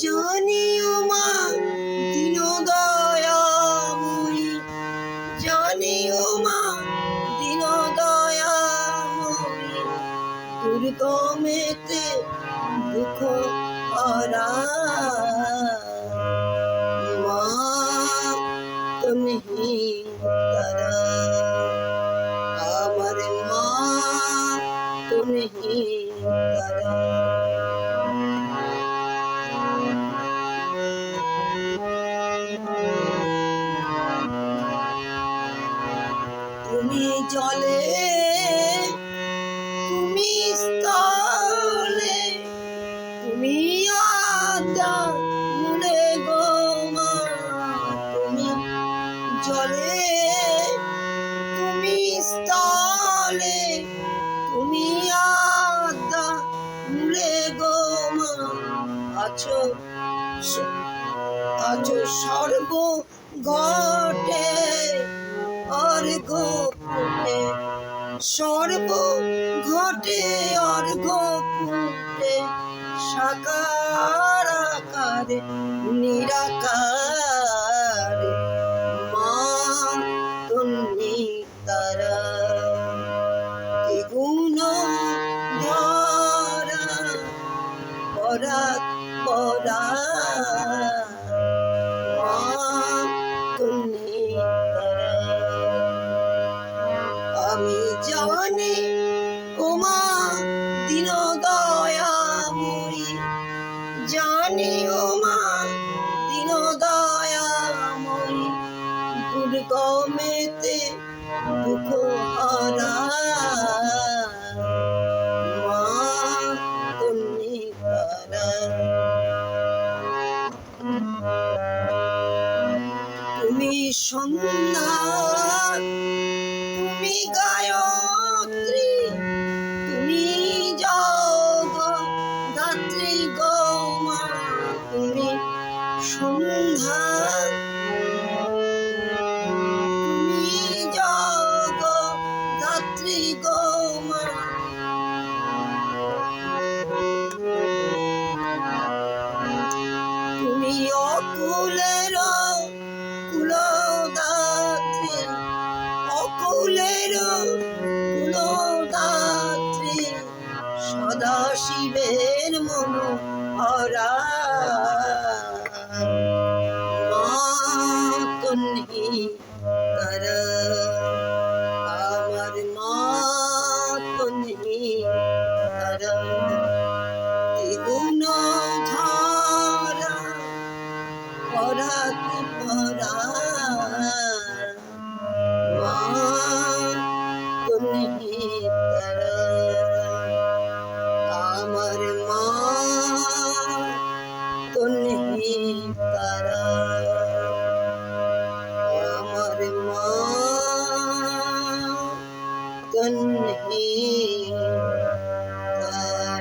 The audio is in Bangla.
জানি ও মা দিন দয়াময়ী জানি ও মা দিন দয়াময়ী দুর্গমেতে দুঃখ ভরা। মা, তুমি তারা আমার মা, তুমি তারা আছো সর্ব ঘটে অর্ঘ সর্ব ঘটে অর্ঘ ফুটে সাকার আকারে, নিরাকারে। মা তুমি তারা কি পরা তুমি আমি জানি ওমা দিন দয়াময়ী জানি ওমা দিন দয়াময়ী দুর্গমেতে দুঃখ হারা সন্ধ্যা তুমি গায়ত্রী তুমি জগ দাত্রী গৌমা তুমি সন্ধ্যা সদা শিবের মনো হরা। মা তুমি তুমি তারা